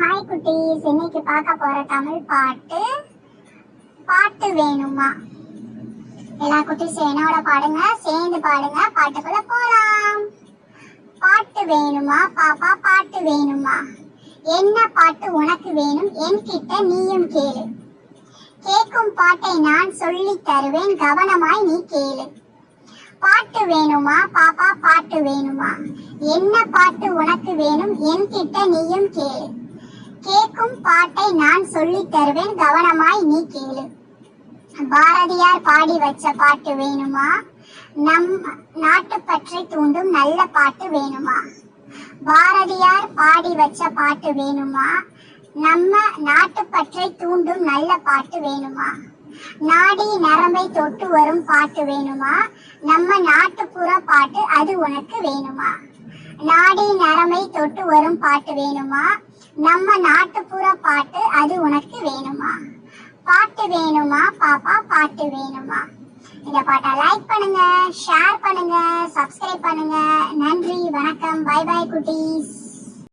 Hi குட்டீஸ். இன்னைக்கு பார்க்க போற தமிழ் பாட்டு பாட்டு வேணுமா? எல்லா குட்டீஸ் என்னோட பாடுங்க சேர்ந்து பாடுங்க. பாட்டுக்குள்ள போலாம். பாட்டு வேணுமா? பாப்பா பாட்டு வேணுமா? என்ன பாட்டு உனக்கு வேணும்? என்கிட்ட நீயும் கேளு. கேட்கும் பாட்டை நான் சொல்லி தருவேன். கவனமாய் நீ கேளு. பாட்டு வேணுமா? பாப்பா பாட்டு வேணுமா? என்ன பாட்டு உனக்கு வேணும்? என்கிட்ட நீயும் கேளு. கேட்கும் பாட்டை நான் சொல்லி தருவேன் கவனமாய் நீ கேளு. பாரதியார் பாடி வச்ச பாட்டு வேணுமா? நம் நாட்டுப்பற்றை தூண்டும் நல்ல பாட்டு வேணுமா? பாரதியார் பாடி வச்ச பாட்டு வேணுமா? நம்ம நாட்டுப்பற்றை தூண்டும் நல்ல பாட்டு வேணுமா? நாடி நரம்பை தொட்டு வரும் பாட்டு வேணுமா? நம்ம நாட்டுப்புற பாட்டு அது உனக்கு வேணுமா? நாடி நரமை தொட்டு வரும் பாட்டு வேணுமா? நம்ம நாட்டுப்புற பாட்டு அது உனக்கு வேணுமா? பாட்டு வேணுமா பாப்பா? பாட்டு வேணுமா? இந்த பாட்டை லைக் பண்ணுங்க ஷேர் பண்ணுங்க சப்ஸ்கிரைப் பண்ணுங்க. நன்றி வணக்கம். பை பை குட்டீஸ்.